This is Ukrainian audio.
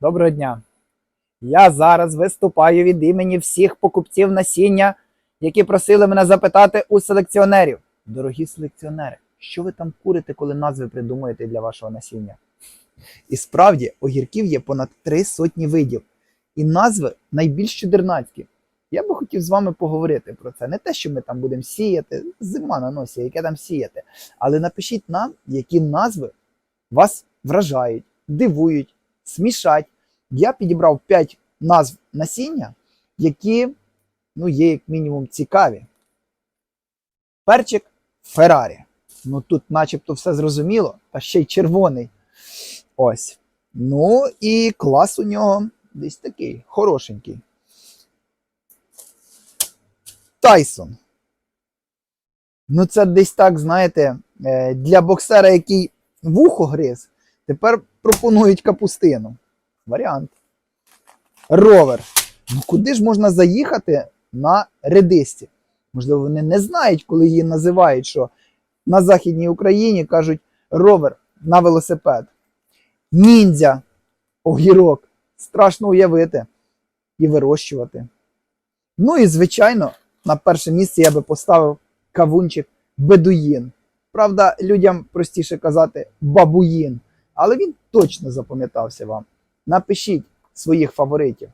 Доброго дня. Я зараз виступаю від імені всіх покупців насіння, які просили мене запитати у селекціонерів. Дорогі селекціонери, що ви там курите, коли назви придумуєте для вашого насіння? І справді, огірків є понад три сотні видів, і назви найбільш чудернацькі. Я би хотів з вами поговорити про це. Не те, що ми там будемо сіяти, зима на носі, яке там сіяти. Але напишіть нам, які назви вас вражають, дивують, смішать. Я підібрав 5 назв насіння, які ну, є як мінімум цікаві. Перчик Феррарі. Ну тут начебто все зрозуміло, та ще й червоний. Ось. Ну і клас у нього десь такий хорошенький. Тайсон. Ну, це десь так, знаєте, е, для боксера, який вухо гриз, тепер пропонують капустину. Варіант. Ровер. Ну куди ж можна заїхати на редисті? Можливо, вони не знають, коли її називають, що на Західній Україні кажуть ровер на велосипед. Ніндзя, огірок. Страшно уявити і вирощувати. Ну і, звичайно, на перше місце я би поставив кавунчик бедуїн. Правда, людям простіше казати бабуїн, але він точно запам'ятався вам. Напишіть своїх фаворитів.